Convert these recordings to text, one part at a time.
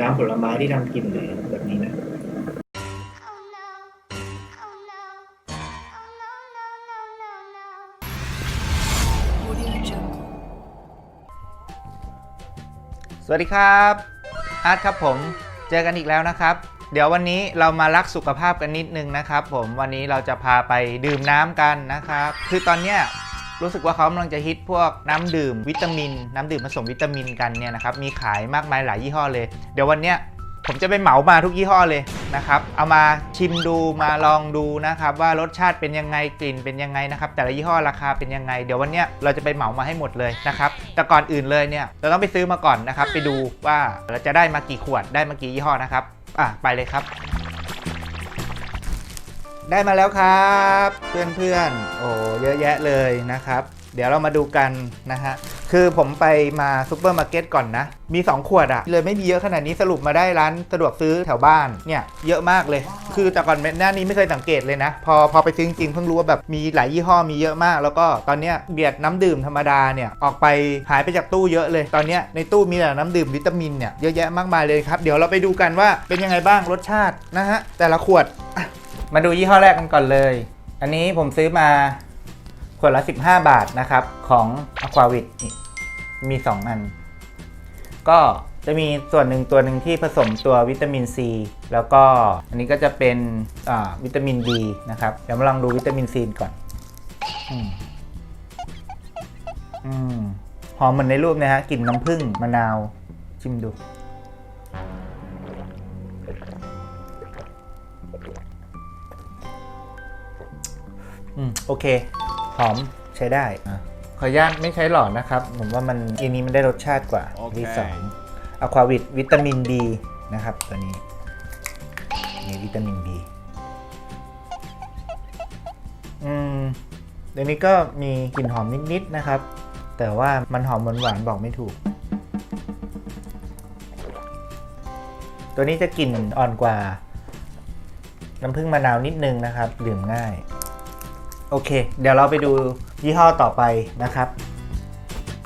น้ำผลไม้ที่ทำกินเลยแบบนี้นะ สวัสดีครับอาร์ตครับผมเจอกันอีกแล้วนะครับ เดี๋ยววันนี้เรามารักสุขภาพกันนิดนึงนะครับ ผมวันนี้เราจะพาไปดื่มน้ำกันนะครับ คือตอนเนี้ย รู้สึกว่าเขากำลังจะฮิตพวกน้ำดื่มวิตามิน น้ำดื่มผสมวิตามินกันเนี่ยนะครับมีขายมากมายหลายยี่ห้อเลย เดี๋ยววันเนี้ยผมจะไปเหมามาทุกยี่ห้อเลยนะครับ เอามาชิมดูมาลองดูนะครับว่ารสชาติเป็นยังไงกลิ่นเป็นยังไงนะครับแต่ละยี่ห้อราคาเป็นยังไง เดี๋ยววันเนี้ยเราจะไปเหมามาให้หมดเลยนะครับแต่ก่อนอื่นเลยเนี่ยเราต้องไปซื้อมาก่อนนะครับไปดูว่าเราจะได้มากี่ขวดได้มากี่ยี่ห้อนะครับอะไปเลยครับ ได้มาแล้วครับ เพื่อนๆ โอ้เยอะแยะเลยนะครับ เดี๋ยวเรามาดูกันนะฮะ คือผมไปมาซูเปอร์มาร์เก็ตก่อนนะ มี 2 ขวดอะเลยไม่มีเยอะขนาดนี้สรุปมาได้ร้านสะดวกซื้อแถวบ้านเนี่ยเยอะมากเลย คือแต่ก่อนหน้านี้ไม่เคยสังเกตเลยนะ พอพอไปซื้อจริงเพิ่งรู้ว่าแบบมีหลายยี่ห้อมีเยอะมาก แล้วก็ตอนเนี้ยเบียดน้ำดื่มธรรมดาเนี่ยออกไปหายไปจากตู้เยอะเลย ตอนเนี้ยในตู้มีแต่น้ำดื่มวิตามินเนี่ยเยอะแยะมากมายเลยครับ เดี๋ยวเราไปดูกันว่าเป็นยังไงบ้างรสชาตินะฮะแต่ละขวด มาดูยี่ห้อแรกกันก่อนเลย อันนี้ผมซื้อมาขวดละ 15 บาทนะครับ ของ Aquavit มี 2 อัน ก็จะมีส่วนหนึ่งตัวหนึ่งที่ผสมตัววิตามินซี แล้วก็อันนี้ก็จะเป็นวิตามิน B นะครับ เดี๋ยวมาลองดูวิตามินซีก่อนอหอมเหมือนในรูปนะฮะกลิ่นน้ำผึ้งมะนาวชิมดู โอเค หอมใช้ได้อะขออนุญาตไม่ใช้หลอดนะครับ ผมว่ามันอันนี้มันได้รสชาติกว่าโอเค ที่สองอะควาวิตวิตามิน B นะครับ ตัวนี้นี่วิตามิน B อืมเดี๋ยวนี้ก็มีกลิ่นหอมนิด ๆ นะครับ แต่ว่ามันหอมหวานๆบอกไม่ถูก ตัวนี้จะกลิ่นอ่อนกว่า น้ำผึ้งมะนาวนิดนึงนะครับ ดื่มง่าย โอเค เดี๋ยวเราไปดูยี่ห้อต่อไปนะครับ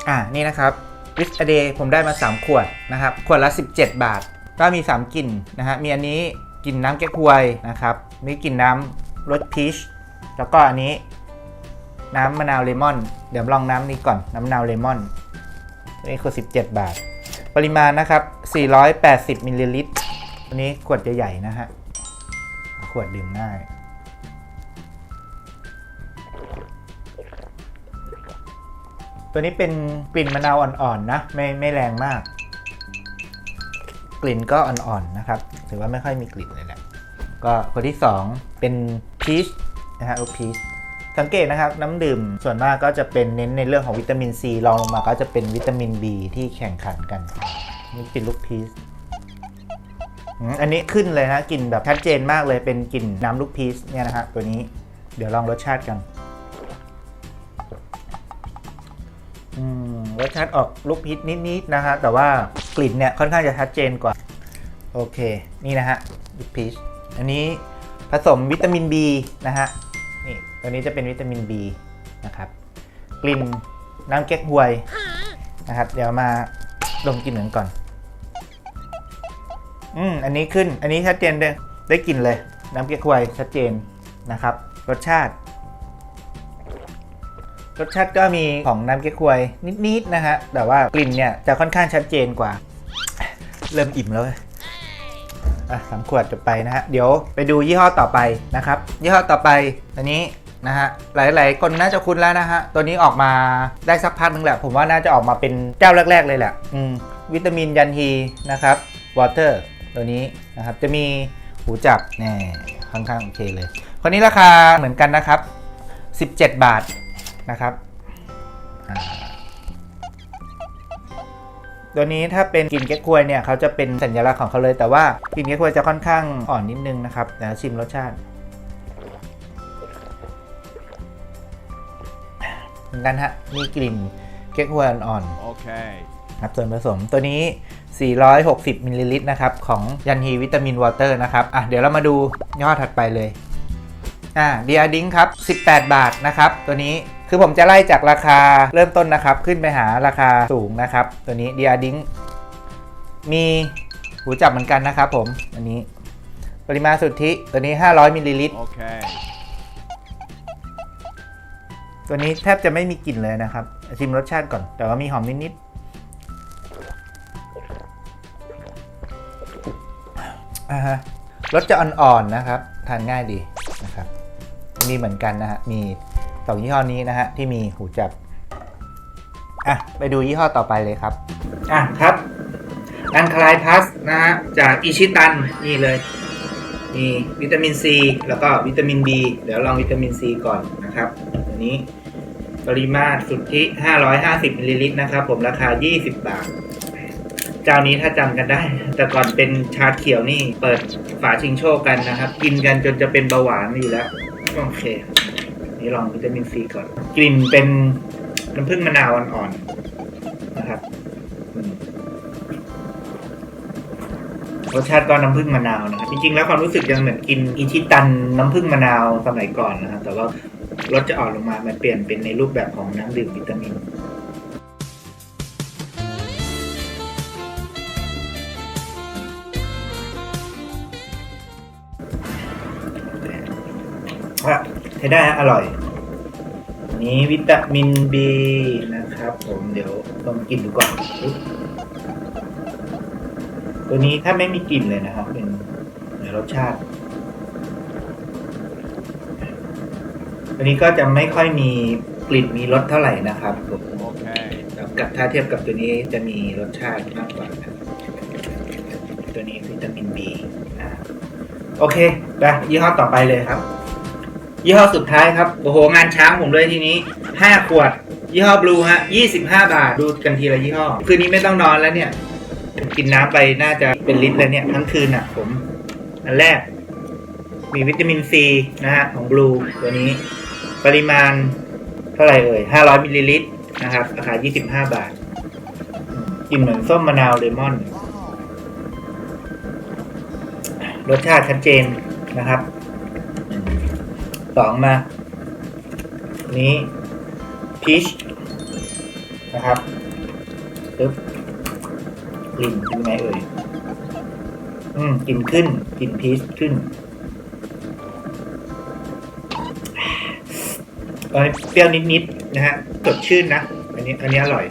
อ่านี่นะครับ w i s a day ผมได้มา 3 ขวดนะครับ ขวดละ 17 บาท ก็มี 3กลิ่นนะฮะ มีอันนี้กลิ่นน้ำแก้ควยนะครับ มีกลิ่นน้ำรสพีช แล้วก็อันนี้น้ำมะนาวเลมอน เดี๋ยวลองน้ำนี้ก่อน น้ำมะนาวเลมอนนี้ขวด17 บาท ปริมาณนะครับ 480มิลลิลิตรอันนี้ขวดใหญ่ๆนะฮะ ขวดดื่มง่าย ตัวนี้เป็นกลิ่นมะนาวอ่อนๆนะไม่ไม่แรงมาก กลิ่นก็อ่อนๆนะครับ ถือว่าไม่ค่อยมีกลิ่นเลยแหละก็คนที่ 2 เป็นพีชนะฮะลูกพีชสังเกตนะครับน้ำดื่มส่วนมากก็จะเป็นเน้นในเรื่องของวิตามินซีรองลงมาก็จะเป็นวิตามิน B ที่แข่งขันกันนี่เป็นลูกพีชอันนี้ขึ้นเลยนะกลิ่นแบบชัดเจนมากเลยเป็นกลิ่นน้ำลูกพีชเนี่ยนะฮะตัวนี้เดี๋ยวลองรสชาติกัน รสชาติออกลูกพีชนิดๆนะฮะแต่ว่ากลิ่นเนี่ยค่อนข้างจะชัดเจนกว่า โอเค นี่นะฮะลูกพีชอันนี้ผสมวิตามิน B นะฮะนี่ตัวนี้จะเป็นวิตามิน B นะครับกลิ่นน้ำเก๊กฮวยนะครับเดี๋ยวมาดมกลิ่นหมือนก่อน อืมอันนี้ขึ้นอันนี้ชัดเจนได้ได้กลิ่นเลย น้ำเก๊กฮวยชัดเจนนะครับ รสชาติ รสชาติก็มีของน้ำเก๊กฮวยนิดๆนะฮะ แต่ว่ากลิ่นเนี่ยจะค่อนข้างชัดเจนกว่า เริ่มอิ่มแล้วอะสามขวดจบไปนะฮะ เดี๋ยวไปดูยี่ห้อต่อไปนะครับ ยี่ห้อต่อไปอันนี้นะฮะ หลาย ๆ คนน่าจะคุ้นแล้วนะฮะ ตัวนี้ออกมาได้สักพักนึงแหละ ผมว่าน่าจะออกมาเป็นเจ้าแรก ๆ เลยแหละ อืม วิตามินยันฮีนะครับวอเตอร์ตัวนี้นะครับ จะมีหูจับแน่ค่อนข้างโอเคเลย คนนี้ราคาเหมือนกันนะครับ 17 บาท นะครับอ่าตัวนี้ถ้าเป็นกลินเก๊กควยเนี่ยเขาจะเป็นสัญลักษณ์ของเขาเลย แต่ว่ากลินเก๊กควยจะค่อนข้างอ่อนนิดนึงนะครับเดี๋ยวชิมรสชาติเหมือนกันฮะมีกลิ่นเก๊กควยอ่อนๆ Okay. ครับส่วนผสมตัวนี้ 460มิลลิลิตรนะครับ ของยันฮีวิตามินวอเตอร์นะครับ อะ เดี๋ยวเรามาดูยอดถัดไปเลย อ่าเดียดิงครับ 18 บาทนะครับ ตัวนี้ คือผมจะไล่จากราคาเริ่มต้นนะครับ ขึ้นไปหาราคาสูงนะครับ ตัวนี้เดียดิงมีหูจับเหมือนกันนะครับผม อันนี้ ปริมาณสุทธิตัวนี้ 500มิลลิลิตร Okay. ตัวนี้แทบจะไม่มีกลิ่นเลยนะครับ ชิมรสชาติก่อน แต่ว่ามีหอมนิดๆอ่าฮะรสจะอ่อนๆนะครับ ทานง่ายดีนะครับ มีเหมือนกันนะฮะ มี สองยี่ห้อนี้นะฮะที่มีหูจับอะไปดูยี่ห้อต่อไปเลยครับอะครับอันคลายพัสนะฮะจากอิชิตันนี่เลยมีวิตามินซีแล้วก็วิตามิน B เดี๋ยวลองวิตามินซีก่อนนะครับอันนี้ปริมาตรสุทธิ 550มิลลิลิตรนะครับ ผมราคา 20 บาท เจ้านี้ถ้าจำกันได้ แต่ก่อนเป็นชาเขียวนี่เปิดฝาชิงโชคกันนะครับ กินกันจนจะเป็นเบาหวานอยู่แล้ว โอเค นี้ลองวิตามินซีก่อน กลิ่นเป็นน้ำผึ้งมะนาวอ่อนๆนะครับรสชาติก็น้ำผึ้งมะนาวนะครับจริงๆแล้วความรู้สึกยังเหมือนกินอิชิตันน้ำผึ้งมะนาวสมัยก่อนนะครับแต่ว่ารสจะอ่อนลงมามันเปลี่ยนเป็นในรูปแบบของน้ำดื่มวิตามิน ใช้ได้ฮะอร่อย อันนี้วิตามิน B นะครับ ผมเดี๋ยวลองกินดูก่อน ตัวนี้ถ้าไม่มีกลิ่นเลยนะครับ เป็นรสชาติ ตัวนี้ก็จะไม่ค่อยมีกลิ่นมีรสเท่าไหร่นะครับผมกับถ้าเทียบกับตัวนี้จะมีรสชาติมากกว่าครับตัวนี้วิตามิน B นะโอเคไปยี่ห้อต่อไปเลยครับ ยี่ห้อสุดท้ายครับ โอ้โห งานช้างผมเลยทีนี้ 5 ขวด ยี่ห้อบลูฮะ 25 บาท ดูกันทีละยี่ห้อ คืนนี้ไม่ต้องนอนแล้วเนี่ย กินน้ำไปน่าจะเป็นลิตรแล้วเนี่ย ทั้งคืนอะผม อันแรก มีวิตามินซีนะฮะ ของบลูตัวนี้ ปริมาณเท่าไหร่เอ่ย 500 มิลลิลิตรนะครับ ราคา 25 บาท กินเหมือนส้มมะนาวเลมอน รสชาติชัดเจนนะครับ สองมา นี้พีชนะครับปึ๊บกลิ่นเป็นไงเอ่ย อืมกลิ่นขึ้นกลิ่นพีชขึ้นเอ้ยเปรี้ยวนิดๆนะฮะสดชื่นนะ อันนี้อันนี้อร่อย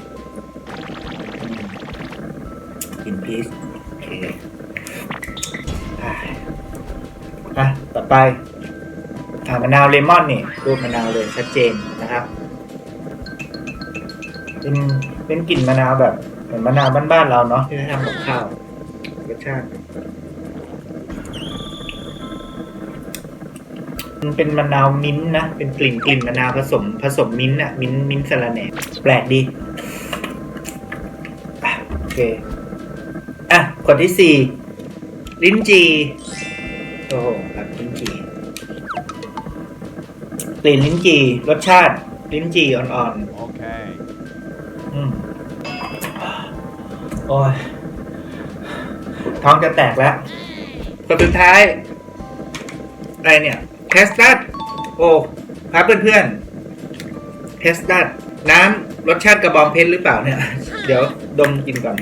กลิ่นพีชโอเคอะต่อไป มะนาวเลมอนนี่รูปมะนาวเลยชัดเจนนะครับ เป็นเป็นกลิ่นมะนาวแบบเหมือนมะนาวบ้านๆเราเนาะที่ทำกับข้าวรสชาติมันเป็นมะนาวมิ้นท์นะ เป็นกลิ่นกลิ่นมะนาวผสมผสมมิ้นท์อะมิ้นท์มิ้นท์สะระแหน่แปลกดีอะโอเคอะขวดที่สี่ลิ้นจีโอ้โห กลิ่นลิ้นจี่รสชาติ ลิ้นจี่อ่อน Okay. ๆอืมโอ้ยท้องจะแตกแล้วตัวสุดท้าย อะไรเนี่ยแคสตัดโอ้ครับเพื่อนๆแคสตัดน้ำรสชาติกระบองเพชรหรือเปล่าเนี่ย เดี๋ยวดมกินก่อน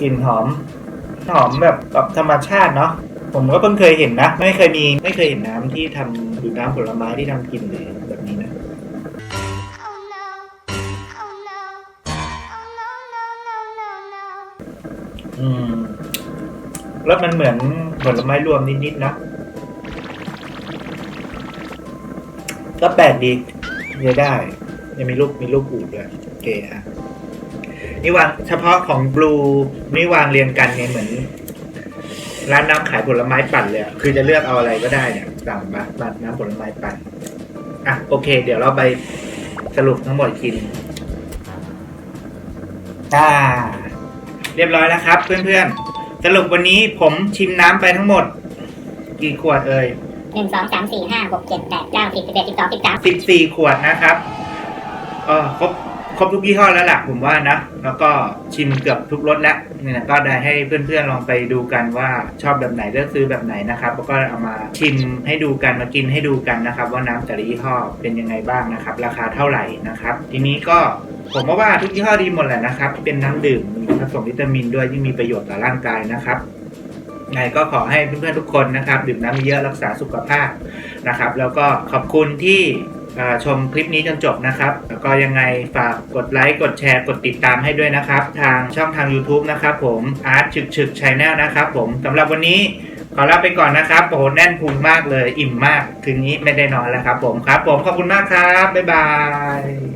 กลิ่นหอม หอมแบบแบบธรรมชาติเนาะ ผมก็เพิ่งเคยเห็นนะ ไม่เคยมีไม่เคยเห็นน้ำที่ทำดูน้ำผลไม้ที่ทำกินเลยแบบนี้นะ Oh no. Oh no. Oh no, no, no, no, no. อืมรสมันเหมือนผลไม้รวมนิดๆนะ ก็แปลกดีเยอะได้ ยังมีลูกมีลูกอูดด้วยโอเคอะนี่วางเฉพาะของบลูนี่วางเรียงกันไงเหมือน ร้านน้ำขายผลไม้ปั่นเลยอะคือจะเลือกเอาอะไรก็ได้เนี่ยสั่งมาบัตรน้ำผลไม้ปั่นอะโอเค เดี๋ยวเราไปสรุปทั้งหมดอีกทีหนึงอ่า เรียบร้อยแล้วครับ เพื่อนๆ สรุปวันนี้ผมชิมน้ำไปทั้งหมด กี่ขวดเอ่ยหนึ่งสองสามสี่ห้าหกเจ็ดแปดเก้าสิบสิบเอ็ดสิบสองสิบสามสิบสี่ขวดนะครับเออครบครบทุกยี่ห้อแล้วล่ะ ผมว่านะ แล้วก็ชิมเกือบทุกรสแล้ว เนี่ยก็ได้ให้เพื่อนๆลองไปดูกันว่าชอบแบบไหนเลือกซื้อแบบไหนนะครับแล้วก็เอามาชิมให้ดูกันมากินให้ดูกันนะครับ ว่าน้ำแต่ละยี่ห้อเป็นยังไงบ้างนะครับ ราคาเท่าไหร่นะครับ ทีนี้ก็ผมว่าทุกยี่ห้อดีหมดแหละนะครับที่เป็นน้ำดื่มมีผสมวิตามินด้วยยิ่งมีประโยชน์ต่อร่างกายนะครับไงก็ขอให้เพื่อนๆทุกคนนะครับ ดื่มน้ำเยอะรักษาสุขภาพนะครับ แล้วก็ขอบคุณที่ ชมคลิปนี้จนจบนะครับ แล้วก็ยังไงฝากกดไลค์กดแชร์กดติดตามให้ด้วยนะครับ ทางช่องทาง YouTube นะครับผมอาร์ตฉึกฉึกชแนลนะครับผมสำหรับวันนี้ขอลาไปก่อนนะครับโอ้โหแน่นพุงมากเลย อิ่มมาก คืนนี้ไม่ได้นอนแล้วครับผมครับ ผมขอบคุณมากครับ บ๊ายบาย